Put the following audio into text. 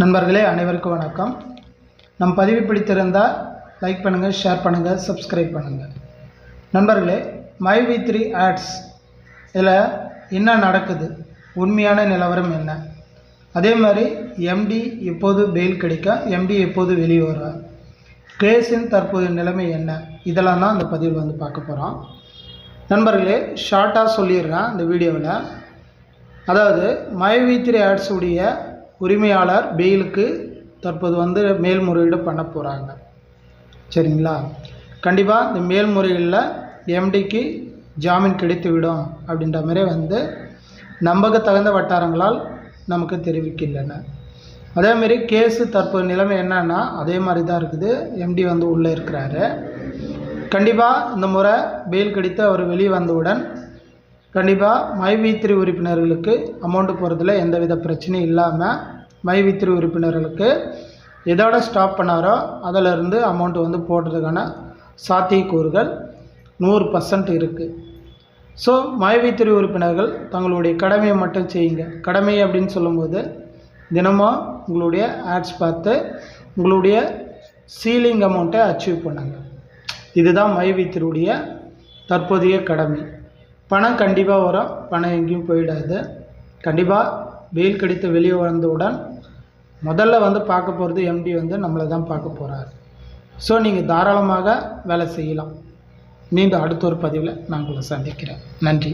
நண்பர்களே அனைவருக்கும் வணக்கம். நம் பதிவு பிடித்திருந்தால் லைக் பண்ணுங்கள் ஷேர் பண்ணுங்கள் சப்ஸ்கிரைப் பண்ணுங்கள் நண்பர்களே மை வி த்ரீ ஆட்ஸ் இதில் என்ன நடக்குது? உண்மையான நிலவரம் என்ன? அதே மாதிரி எம்டி எப்போது பெயில் கிடைக்க? எம்டி எப்போது வெளியே வருவார் கேஸின் தற்போதைய நிலைமை என்ன? இதெல்லாம் தான் அந்த பதிவில் வந்து பார்க்க போகிறோம் நண்பர்களே ஷார்ட்டாக சொல்லிடுறேன் இந்த வீடியோவில் அதாவது மை வி த்ரீ ஆட்ஸ் உடைய உரிமையாளர் பெயிலுக்கு தற்போது வந்து மேல்முறையீடு பண்ண போகிறாங்க சரிங்களா? கண்டிப்பாக இந்த மேல்முறையீடில் எம்டிக்கு ஜாமீன் கிடைத்து விடும் அப்படின்ற மாதிரி வந்து நம்பகத்தகுந்த வட்டாரங்களால் நமக்கு தெரிவிக்கின்றன. அதேமாரி கேஸு தற்போது நிலைமை என்னன்னா அதே மாதிரி தான் இருக்குது எம்டி வந்து உள்ளே இருக்கிறாரு. கண்டிப்பாக இந்த முறை பெயில் கிடைத்து அவர் வெளியே வந்தவுடன் கண்டிப்பாக மைவித்திரி உறுப்பினர்களுக்கு அமௌண்ட்டு போகிறதுல எந்தவித பிரச்சனையும் இல்லாமல் மைவித்திரி உறுப்பினர்களுக்கு எதோட ஸ்டாப் பண்ணாரோ அதிலிருந்து அமௌண்ட்டு வந்து போடுறதுக்கான சாத்தியக்கூறுகள் நூறு பர்சன்ட் இருக்குது ஸோ மைவித்திரி உறுப்பினர்கள் தங்களுடைய கடமையை மட்டும் செய்யுங்க. கடமை அப்படின்னு சொல்லும்போது தினமும் உங்களுடைய ஆட்ஸ் பார்த்து உங்களுடைய சீலிங் அமௌண்ட்டை அச்சீவ் பண்ணுங்க. இதுதான் மை தற்போதைய கடமை. பணம் கண்டிப்பாக வரும். பணம் எங்கேயும் போயிடாது. கண்டிப்பாக வெயில் கடித்து வெளியே வந்தவுடன் முதல்ல வந்து பார்க்க போகிறது எம்டி வந்து நம்மளை தான் பார்க்க போகிறாரு ஸோ நீங்கள் தாராளமாக வேலை செய்யலாம். மீண்டும் அடுத்த ஒரு பதிவில் நான் உங்களை சந்திக்கிறேன். நன்றி.